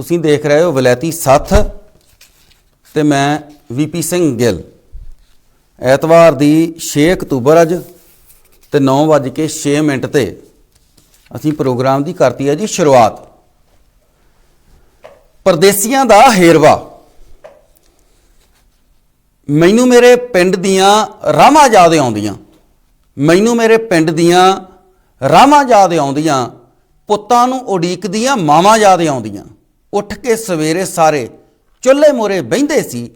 ਤੁਸੀਂ ਦੇਖ ਰਹੇ ਹੋ ਵਿਲੈਤੀ ਸੱਥ ਤੇ ਮੈਂ ਵੀਪੀ ਸਿੰਘ ਗਿੱਲ। ਐਤਵਾਰ ਦੀ 6 ਅਕਤੂਬਰ ਅੱਜ ਤੇ 9:06 ਮਿੰਟ ਤੇ ਅਸੀਂ ਪ੍ਰੋਗਰਾਮ ਦੀ ਕਰਤੀ ਹੈ ਜੀ ਸ਼ੁਰੂਆਤ। ਪਰਦੇਸੀਆਂ ਦਾ ਹੇਰਵਾ। ਮੈਨੂੰ ਮੇਰੇ ਪਿੰਡ ਦੀਆਂ ਰਾਹਾਂ ਯਾਦ ਆਉਂਦੀਆਂ। ਮੈਨੂੰ ਮੇਰੇ ਪਿੰਡ ਦੀਆਂ ਰਾਹਾਂ ਯਾਦ ਆਉਂਦੀਆਂ। ਪੁੱਤਾਂ ਨੂੰ ਉਡੀਕਦੀਆਂ ਮਾਵਾਂ ਯਾਦ ਆਉਂਦੀਆਂ। ਉੱਠ ਕੇ ਸਵੇਰੇ ਸਾਰੇ ਚੁੱਲ੍ਹੇ ਮੋਰੇ ਬਹਿੰਦੇ ਸੀ,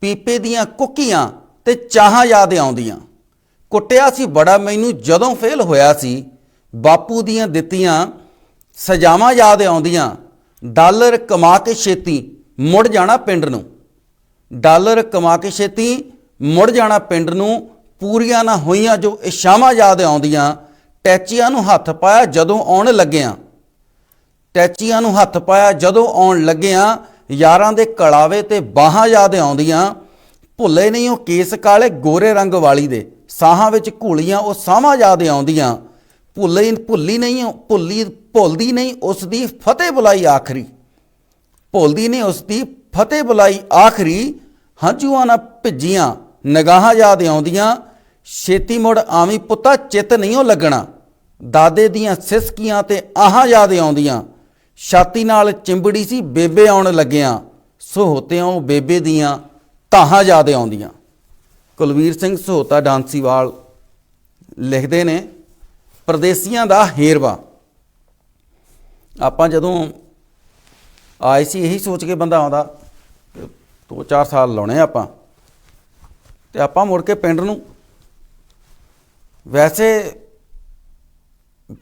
ਪੀਪੇ ਦੀਆਂ ਕੁੱਕੀਆਂ ਤੇ ਚਾਹਾਂ ਯਾਦ ਆਉਂਦੀਆਂ। ਕੁੱਟਿਆ ਸੀ ਬੜਾ, ਮੈਨੂੰ ਜਦੋਂ ਫੇਲ ਹੋਇਆ ਸੀ, ਬਾਪੂ ਦੀਆਂ ਦਿੱਤੀਆਂ ਸਜ਼ਾਵਾਂ ਯਾਦ ਆਉਂਦੀਆਂ। ਡਾਲਰ ਕਮਾ ਕੇ ਛੇਤੀ ਮੁੜ ਜਾਣਾ ਪਿੰਡ ਨੂੰ। ਡਾਲਰ ਕਮਾ ਕੇ ਛੇਤੀ ਮੁੜ ਜਾਣਾ ਪਿੰਡ ਨੂੰ, ਪੂਰੀਆਂ ਨਾ ਹੋਈਆਂ ਜੋ ਇਸ਼ਾਵਾਂ ਯਾਦ ਆਉਂਦੀਆਂ, ਟੈਚੀਆਂ ਨੂੰ ਹੱਥ ਪਾਇਆ ਜਦੋਂ ਆਉਣ ਲੱਗਿਆਂ। ਟੈਚੀਆਂ ਨੂੰ ਹੱਥ ਪਾਇਆ, ਜਦੋਂ ਆਉਣ ਲੱਗਿਆਂ, ਯਾਰਾਂ ਦੇ ਕਲਾਵੇ ਤੇ ਬਾਹਾਂ ਯਾਦ ਆਉਂਦੀਆਂ। ਭੁੱਲੇ ਨਹੀਂ ਉਹ ਕੇਸ ਕਾਲੇ ਗੋਰੇ ਰੰਗ ਵਾਲੀ ਦੇ। ਸਾਹਾਂ ਵਿੱਚ ਘੂਲੀਆਂ ਉਹ ਸਾਹਾਂ ਯਾਦ ਆਉਂਦੀਆਂ। ਭੁੱਲੇ ਭੁੱਲੀ ਨਹੀਂ ਉਹ, ਭੁੱਲੀ ਭੁੱਲਦੀ ਨਹੀਂ ਉਸ ਦੀ ਫਤਿਹ ਬੁਲਾਈ ਆਖਰੀ। ਭੁੱਲਦੀ ਨਹੀਂ ਉਸ ਦੀ ਫਤਿਹ ਬੁਲਾਈ ਆਖਰੀ। ਹੰਝੂਆਂ ਨਾਲ ਭਿੱਜੀਆਂ, ਨਗਾਹਾਂ ਯਾਦ ਆਉਂਦੀਆਂ। ਛੇਤੀ ਮੁੜ ਆਵੀਂ ਪੁੱਤਾ, ਚਿੱਤ ਨਹੀਂ ਉਹ ਲੱਗਣਾ। ਦਾਦੇ ਦੀਆਂ ਸਿਸਕੀਆਂ ਤੇ ਆਹਾਂ ਯਾਦ ਆਉਂਦੀਆਂ। ਛਾਤੀ ਨਾਲ ਚਿੰਬੜੀ ਸੀ, ਬੇਬੇ ਆਉਣ ਲੱਗਿਆਂ। ਸਹੋਤਿਆਂ ਬੇਬੇ ਦੀਆਂ ਤਾਹਾਂ ਯਾਦ ਆਉਂਦੀਆਂ। ਕੁਲਵੀਰ ਸਿੰਘ ਸਹੋਤਾ ਡਾਂਸੀਵਾਲ ਲਿਖਦੇ ਨੇ, ਪਰਦੇਸੀਆਂ ਦਾ ਹੇਰਵਾ। ਆਪਾਂ ਜਦੋਂ ਆਏ ਸੀ, ਇਹੀ ਸੋਚ ਕੇ ਬੰਦਾ ਆਉਂਦਾ। ਦੋ ਚਾਰ ਸਾਲ ਲਾਉਣੇ ਆਪਾਂ। ਤੇ ਆਪਾਂ ਮੁੜ ਕੇ ਪਿੰਡ ਨੂੰ। ਵੈਸੇ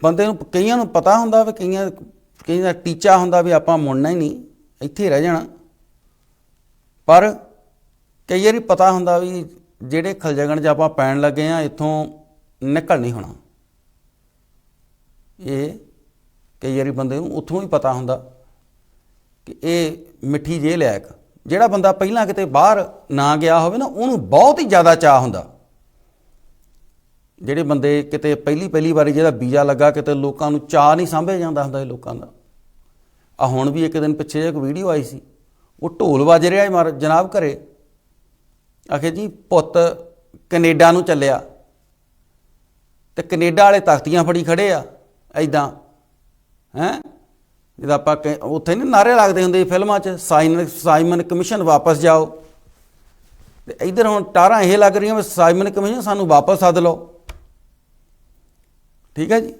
ਬੰਦੇ ਨੂੰ ਕਈਆਂ ਨੂੰ ਪਤਾ ਹੁੰਦਾ ਵੀ ਕਈਆਂ ਕਈਆਂ ਦਾ ਟੀਚਾ ਹੁੰਦਾ ਵੀ ਆਪਾਂ ਮੁੜਨਾ ਹੀ ਨਹੀਂ, ਇੱਥੇ ਰਹਿ ਜਾਣਾ। ਪਰ ਕਈ ਵਾਰੀ ਪਤਾ ਹੁੰਦਾ ਵੀ ਜਿਹੜੇ ਖਲਜਗਣ 'ਚ ਆਪਾਂ ਪੈਣ ਲੱਗੇ ਆ ਇੱਥੋਂ ਨਿਕਲ ਨਹੀਂ ਹੋਣਾ। ਇਹ ਕਈ ਵਾਰੀ ਬੰਦੇ ਨੂੰ ਉੱਥੋਂ ਹੀ ਪਤਾ ਹੁੰਦਾ ਕਿ ਇਹ ਮਿੱਠੀ ਜੇਲ੍ਹ ਹੈ ਇੱਕ। ਜਿਹੜਾ ਬੰਦਾ ਪਹਿਲਾਂ ਕਿਤੇ ਬਾਹਰ ਨਾ ਗਿਆ ਹੋਵੇ ਨਾ, ਉਹਨੂੰ ਬਹੁਤ ਹੀ ਜ਼ਿਆਦਾ ਚਾਹ ਹੁੰਦਾ। ਜਿਹੜੇ ਬੰਦੇ ਕਿਤੇ ਪਹਿਲੀ ਪਹਿਲੀ ਵਾਰੀ ਜਿਹਦਾ ਵੀਜ਼ਾ ਲੱਗਾ, ਕਿਤੇ ਲੋਕਾਂ ਨੂੰ ਚਾਹ ਨਹੀਂ ਸਾਂਭਿਆ ਜਾਂਦਾ ਹੁੰਦਾ ਇਹ ਲੋਕਾਂ ਦਾ। ਆ ਹੁਣ ਵੀ ਇੱਕ ਦਿਨ ਪਿੱਛੇ ਇੱਕ ਵੀਡੀਓ ਆਈ ਸੀ। ਉਹ ਢੋਲ ਵੱਜ ਰਿਹਾ ਮਾਰ, ਜਨਾਬ ਘਰੇ। ਆਖੇ ਜੀ, ਪੁੱਤ ਕੈਨੇਡਾ ਨੂੰ ਚੱਲਿਆ। ਤੇ ਕੈਨੇਡਾ ਵਾਲੇ ਤਖਤੀਆਂ ਫੜੀ ਖੜੇ ਆ ਐਦਾਂ ਹੈਂ? ਜਿਹਦਾ ਆਪਾਂ ਕਹਿ- ਉੱਥੇ ਨਹੀਂ ਨਾਰੇ ਲੱਗਦੇ ਹੁੰਦੇ ਫਿਲਮਾਂ 'ਚ ਸਾਈਮਨ ਸਾਈਮਨ ਕਮਿਸ਼ਨ ਵਾਪਸ ਜਾਓ। ਤੇ ਇਧਰ ਹੁਣ ਟਾਰਾਂ ਇਹ ਲੱਗ ਰਹੀਆਂ ਵੀ ਸਾਈਮਨ ਕਮਿਸ਼ਨ ਸਾਨੂੰ ਵਾਪਸ ਸੱਦ ਲਓ। ਠੀਕ ਹੈ ਜੀ?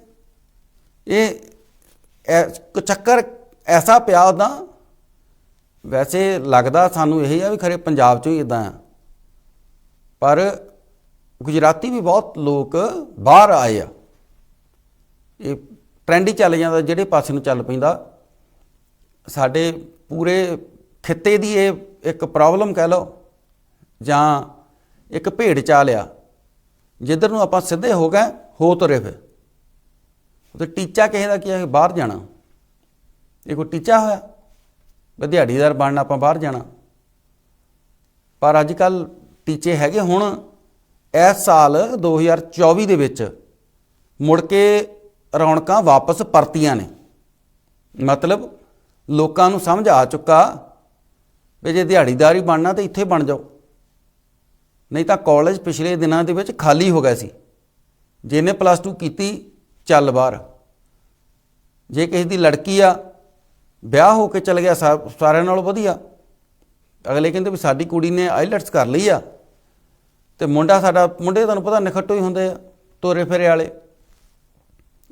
ਇਹ ਚੱਕਰ ਐਸਾ ਪਿਆ ਉਹਦਾ ਵੈਸੇ ਲੱਗਦਾ ਸਾਨੂੰ ਇਹ ਆ ਵੀ ਖਰੇ ਪੰਜਾਬ 'ਚੋਂ ਹੀ ਇਦਾਂ ਆ। ਪਰ ਗੁਜਰਾਤੀ ਵੀ ਬਹੁਤ ਲੋਕ ਬਾਹਰ ਆਏ ਆ। ਇਹ ਟ੍ਰੈਂਡ ਹੀ ਚੱਲ ਜਾਂਦਾ, ਜਿਹੜੇ ਪਾਸੇ ਨੂੰ ਚੱਲ ਪੈਂਦਾ। ਸਾਡੇ ਪੂਰੇ ਖਿੱਤੇ ਦੀ ਇਹ ਇੱਕ ਪ੍ਰੋਬਲਮ ਕਹਿ ਲਓ, ਜਾਂ ਇੱਕ ਭੇਡ ਚਾਲ ਆ। ਜਿੱਧਰ ਨੂੰ ਆਪਾਂ ਸਿੱਧੇ ਹੋ ਗਏ, ਹੋ ਤੁਰੇ ਫਿਰ। ਤੇ ਟੀਚਾ ਕਿਸੇ ਦਾ ਕੀ ਹੈ ਬਾਹਰ ਜਾਣਾ। ਇਹ ਕੋਈ ਟੀਚਾ ਹੋਇਆ? ਵੀ ਦਿਹਾੜੀਦਾਰ ਬਣਨਾ ਆਪਾਂ ਬਾਹਰ ਜਾਣਾ। ਪਰ ਅੱਜ ਕੱਲ ਟੀਚੇ ਹੈਗੇ ਹੁਣ, ਇਸ ਸਾਲ 2024 ਦੇ ਵਿੱਚ ਮੁੜ ਕੇ ਰੌਣਕਾਂ ਵਾਪਸ ਪਰਤੀਆਂ ਨੇ। ਮਤਲਬ ਲੋਕਾਂ ਨੂੰ ਸਮਝ ਆ ਚੁੱਕਾ ਵੀ ਜੇ ਦਿਹਾੜੀਦਾਰ ਹੀ ਬਣਨਾ ਤਾਂ ਇੱਥੇ ਬਣ ਜਾਓ। ਨਹੀਂ ਤਾਂ ਕਾਲਜ ਪਿਛਲੇ ਦਿਨਾਂ ਦੇ ਵਿੱਚ ਖਾਲੀ ਹੋ ਗਿਆ ਸੀ। ਜਿਹਨੇ ਪਲੱਸ 2 ਕੀਤੀ ਚੱਲ ਬਾਹਰ। ਜੇ ਕਿਸੇ ਦੀ ਲੜਕੀ ਆ, ਵਿਆਹ ਹੋ ਕੇ ਚਲ ਗਿਆ, ਸਾ- ਸਾਰਿਆਂ ਨਾਲੋਂ ਵਧੀਆ। ਅਗਲੇ ਕਹਿੰਦੇ ਵੀ ਸਾਡੀ ਕੁੜੀ ਨੇ ਆਈਲੈਟਸ ਕਰ ਲਈ ਆ। ਤੇ ਮੁੰਡਾ ਸਾਡਾ, ਮੁੰਡੇ ਤੁਹਾਨੂੰ ਪਤਾ ਨਖੱਟੋ ਹੀ ਹੁੰਦੇ ਆ, ਤੋਰੇ ਫੇਰੇ ਵਾਲੇ।